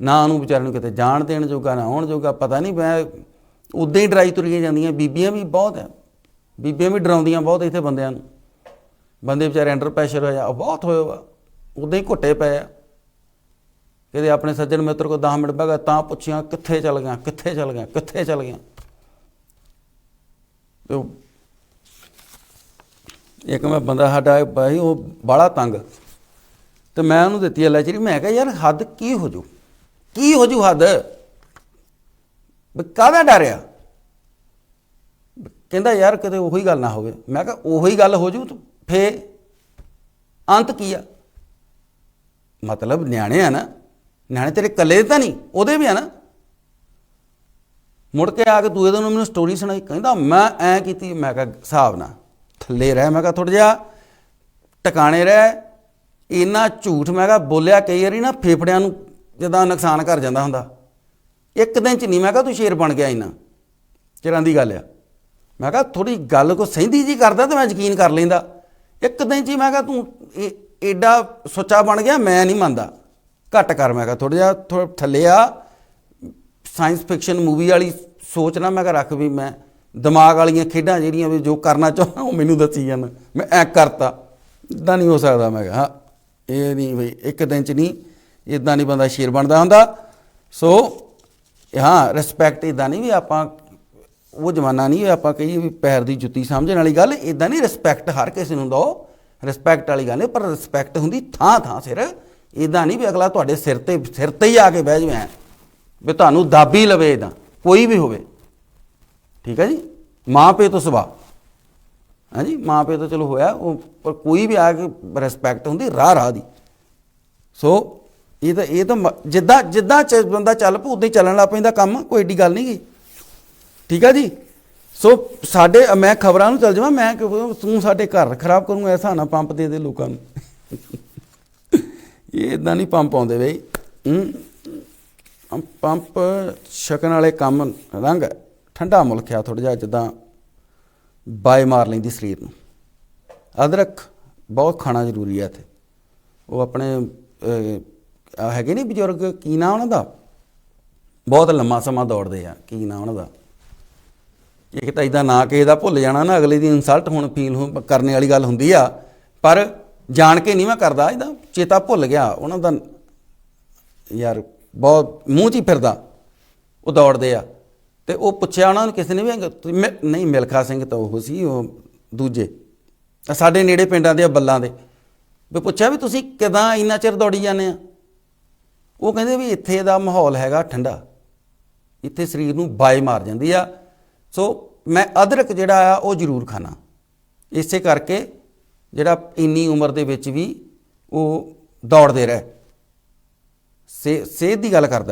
ਨਾ ਉਹਨੂੰ ਵਿਚਾਰੇ ਨੂੰ ਕਿਤੇ ਜਾਣ ਦੇਣ ਜੋਗਾ, ਨਾ ਆਉਣ ਜੋਗਾ, ਪਤਾ ਨਹੀਂ, ਮੈਂ ਉਦਾਂ ਹੀ ਡਰਾਈ ਤੁਰੀਆਂ ਜਾਂਦੀਆਂ, ਬੀਬੀਆਂ ਵੀ ਬਹੁਤ ਹੈ ਬੀਬੀਆਂ ਵੀ ਡਰਾਉਂਦੀਆਂ ਬਹੁਤ ਇੱਥੇ ਬੰਦਿਆਂ ਨੂੰ। ਬੰਦੇ ਵਿਚਾਰੇ ਅੰਡਰ ਪ੍ਰੈਸ਼ਰ ਹੋਇਆ ਉਹ ਬਹੁਤ ਹੋਇਆ ਵਾ, ਉਦਾਂ ਹੀ ਘੁੱਟੇ ਪਏ ਆ। ਕਿਤੇ ਆਪਣੇ ਸੱਜਣ ਮਿੱਤਰ ਕੋ 10 ਮਿੰਟ ਬਗਾ ਤਾਂ ਪੁੱਛਿਆ ਕਿੱਥੇ ਚਲ ਗਿਆ, ਕਿੱਥੇ ਚਲ ਗਿਆ, ਕਿੱਥੇ ਚਲ ਗਿਆ। ਤੇ ਇੱਕ ਮੈਂ ਬੰਦਾ ਸਾਡਾ ਭਾਈ ਉਹ ਬਾਲਾ ਤੰਗ। ਤੇ ਮੈਂ ਉਹਨੂੰ ਦਿੱਤੀ ਲੈਚਰੀ ਮੈਂ ਕਿਹਾ, ਯਾਰ, ਹੱਦ ਕੀ ਹੋ ਜੂ? ਕੀ ਹੋ ਜੂ ਹੱਦ? ਵੀ ਕਾਹਦਾ ਡਰਿਆ ਕਹਿੰਦਾ, ਯਾਰ, ਕਿਤੇ ਉਹੀ ਗੱਲ ਨਾ ਹੋਵੇ। ਮੈਂ ਕਿਹਾ, ਉਹੀ ਗੱਲ ਹੋ ਜੂ ਫੇ ਅੰਤ ਕੀ ਆ? ਮਤਲਬ ਨਿਆਣੇ ਆ ਨਾ, ਨਿਆਣੇ ਤੇਰੇ ਕੱਲੇ ਤਾਂ ਨਹੀਂ, ਉਹਦੇ ਵੀ ਆ ਨਾ। ਮੁੜ ਕੇ ਆ ਕੇ ਦੂਏ ਦਿਨ ਮੈਨੂੰ ਸਟੋਰੀ ਸੁਣਾਈ, ਕਹਿੰਦਾ, ਮੈਂ ਐ ਕੀਤੀ, ਮੈਂ ਕਿਹਾ, ਹਿਸਾਬ ਨਾਲ ਥੱਲੇ ਰਹਿ। ਮੈਂ ਕਿਹਾ ਥੋੜਾ ਜਿਹਾ ਟਿਕਾਣੇ ਰਹਿ। ਇੰਨਾ ਝੂਠ ਮੈਂ ਕਿਹਾ ਬੋਲਿਆ ਕਈ ਵਾਰੀ ਨਾ ਫੇਫੜਿਆਂ ਨੂੰ ਜਦਾਂ ਨੁਕਸਾਨ ਕਰ ਜਾਂਦਾ ਹੁੰਦਾ। ਇੱਕ ਦਿਨ ਚ ਨਹੀਂ, ਮੈਂ ਕਿਹਾ ਤੂੰ ਸ਼ੇਰ ਬਣ ਗਿਆ ਇੰਨਾ। ਚਿਰਾਂ ਦੀ ਗੱਲ ਆ। ਮੈਂ ਕਿਹਾ ਥੋੜੀ ਗੱਲ ਕੋ ਸਹਿੰਦੀ ਜੀ ਕਰਦਾ ਤੇ ਮੈਂ ਯਕੀਨ ਕਰ ਲੈਂਦਾ। ਇੱਕ ਦਿਨ ਚ ਹੀ ਮੈਂ ਕਿਹਾ ਤੂੰ ਇਹ ਐਡਾ ਸੁੱਚਾ ਬਣ ਗਿਆ, ਮੈਂ ਨਹੀਂ ਮੰਨਦਾ। ਘੱਟ ਕਰ ਮੈਂ ਕਿਹਾ ਥੋੜਾ ਜਿਹਾ ਥੋੜਾ ਥੱਲੇ ਆ। ਸਾਇੰਸ ਫਿਕਸ਼ਨ ਮੂਵੀ ਵਾਲੀ ਸੋਚ ਨਾ ਮੈਂ ਕਿਹਾ ਰੱਖ ਵੀ ਮੈਂ ਦਿਮਾਗ ਵਾਲੀਆਂ ਖੇਡਾਂ ਜਿਹੜੀਆਂ ਵੀ ਜੋ ਕਰਨਾ ਚਾਹੁੰਦਾ ਉਹ ਮੈਨੂੰ ਦੱਸੀ ਜਾਂਦਾ ਮੈਂ ਐ ਕਰਤਾ। ਇਦਾਂ ਨਹੀਂ ਹੋ ਸਕਦਾ। ਮੈਂ ਕਿਹਾ ਹਾਂ, ਇਹ ਨਹੀਂ ਬਈ ਇੱਕ ਦਿਨ ਚ ਨਹੀਂ ਇਦਾਂ ਨਹੀਂ ਬੰਦਾ ਸ਼ੇਰ ਬਣਦਾ ਹੁੰਦਾ। ਸੋ ਹਾਂ ਰਿਸਪੈਕਟ ਇਦਾਂ ਨਹੀਂ ਵੀ ਆਪਾਂ ਉਹ ਜ਼ਮਾਨਾ ਨਹੀਂ ਵੀ ਆਪਾਂ ਕਹੀਏ ਵੀ ਪੈਰ ਦੀ ਜੁੱਤੀ ਸਮਝਣ ਵਾਲੀ ਗੱਲ। ਇਦਾਂ ਨਹੀਂ ਰਿਸਪੈਕਟ ਹਰ ਕਿਸੇ ਨੂੰ ਦੋ ਰਿਸਪੈਕਟ ਵਾਲੀ ਗੱਲ ਨਹੀਂ ਪਰ ਰਿਸਪੈਕਟ ਹੁੰਦੀ ਥਾਂ ਥਾਂ ਸਿਰ। ਇਦਾਂ ਨਹੀਂ ਵੀ ਅਗਲਾ ਤੁਹਾਡੇ ਸਿਰ ਤੇ ਸਿਰ ਤੇ ਹੀ ਆ ਕੇ ਬਹਿ ਜਾਵੇ। ਵੀ ਤੁਹਾਨੂੰ ਦਾਬੀ ਲਵੇ ਇਦਾਂ ਕੋਈ ਵੀ ਹੋਵੇ। ਠੀਕ ਹੈ ਜੀ? ਮਾਂ ਪਿਓ ਤੋਂ ਸਵਾ ਹਾਂਜੀ ਮਾਂ ਪਿਓ ਤੋਂ ਚਲੋ ਹੋਇਆ, ਉਹ ਪਰ ਕੋਈ ਵੀ ਆ ਕੇ ਰਿਸਪੈਕਟ ਹੁੰਦੀ, ਰਾਹ ਰਾਹ ਦੀ। ਸੋ ਇਹ ਤਾਂ ਇਹ ਤਾਂ ਮ- ਜਿੱਦਾਂ ਜਿੱਦਾਂ ਚ ਬੰਦਾ ਚੱਲ ਪੂ ਉਦਾਂ ਹੀ ਚੱਲਣ ਲੱਗ ਪੈਂਦਾ ਕੰਮ, ਕੋਈ ਏਡੀ ਗੱਲ ਨਹੀਂ ਗਈ ਠੀਕ ਆ ਜੀ? ਸੋ ਸਾਡੇ, ਮੈਂ ਖਬਰਾਂ ਨੂੰ ਚੱਲ ਜਾਵਾਂ, ਮੈਂ ਕਿਉਂ- ਤੂੰ ਸਾਡੇ ਘਰ ਖਰਾਬ ਕਰੂੰ ਐਸਾ ਨਾ ਪੰਪ ਦੇ ਦੇ ਲੋਕਾਂ ਨੂੰ। ਇਹ ਇਦਾਂ ਨਹੀਂ ਪੰਪ ਆਉਂਦੇ ਬਈ। ਪੰਪ ਛਕਣ ਵਾਲੇ ਕੰਮ ਰੰਗ ਹੈ। ਠੰਡਾ ਮੁਲਕ ਆ ਥੋੜਾ ਜਿਹਾ, ਜਿੱਦਾਂ ਬਾਏ ਮਾਰ ਲੈਂਦੀ ਸਰੀਰ ਨੂੰ। ਅਦਰਕ ਬਹੁਤ ਖਾਣਾ ਜ਼ਰੂਰੀ ਹੈ ਇੱਥੇ। ਉਹ ਆਪਣੇ ਹੈਗੇ ਨਹੀਂ ਬਜ਼ੁਰਗ, ਕੀ ਨਾ ਉਹਨਾਂ ਦਾ? ਬਹੁਤ ਲੰਮਾ ਸਮਾਂ ਦੌੜਦੇ ਆ, ਕੀ ਨਾ ਉਹਨਾਂ ਦਾ? ਇੱਕ ਤਾਂ ਇਦਾਂ ਨਾ ਕਿ ਇਹਦਾ ਭੁੱਲ ਜਾਣਾ ਨਾ, ਅਗਲੇ ਦੀ ਇਨਸਲਟ ਹੁਣ ਫੀਲ ਹੋ ਕਰਨੇ ਵਾਲੀ ਗੱਲ ਹੁੰਦੀ ਆ। ਪਰ ਜਾਣ ਕੇ ਨਹੀਂ ਮੈਂ ਕਰਦਾ ਇਹਦਾ ਚੇਤਾ ਭੁੱਲ ਗਿਆ, ਉਹਨਾਂ ਦਾ ਯਾਰ ਬਹੁਤ ਮੂੰਹ 'ਚ ਹੀ ਫਿਰਦਾ, ਉਹ ਦੌੜਦੇ ਆ। ਤੇ ਉਹ ਪੁੱਛਿਆ ਉਹਨਾਂ ਨੂੰ ਕਿਸੇ ਨੇ ਵੀ ਤੁਸੀਂ ਮਿ- ਨਹੀਂ, ਮਿਲਖਾ ਸਿੰਘ ਤਾਂ ਉਹ ਸੀ, ਉਹ ਦੂਜੇ। ਸਾਡੇ ਨੇੜੇ ਪਿੰਡਾਂ ਦੇ ਆ ਬੱਲਾਂ ਦੇ। ਵੀ ਪੁੱਛਿਆ ਵੀ ਤੁਸੀਂ ਕਿਦਾਂ ਇੰਨਾ ਚਿਰ ਦੌੜੀ ਜਾਂਦੇ ਆ? ਉਹ ਕਹਿੰਦੇ ਵੀ ਇੱਥੇ ਦਾ ਮਾਹੌਲ ਹੈਗਾ ਠੰਡਾ। ਇੱਥੇ ਸਰੀਰ ਨੂੰ ਬਾਏ ਮਾਰ ਜਾਂਦੀ ਆ। ਸੋ ਮੈਂ ਅਦਰਕ ਜਿਹੜਾ ਆ, ਉਹ ਜ਼ਰੂਰ ਖਾਣਾ। ਇਸੇ ਕਰਕੇ ਜਿਹੜਾ ਇੰਨੀ ਉਮਰ ਦੇ ਵਿੱਚ ਵੀ ਉਹ ਦੌੜਦੇ ਰਹੇ। ਸੇ ਸਿਹਤ ਦੀ ਗੱਲ ਕਰਦਾ।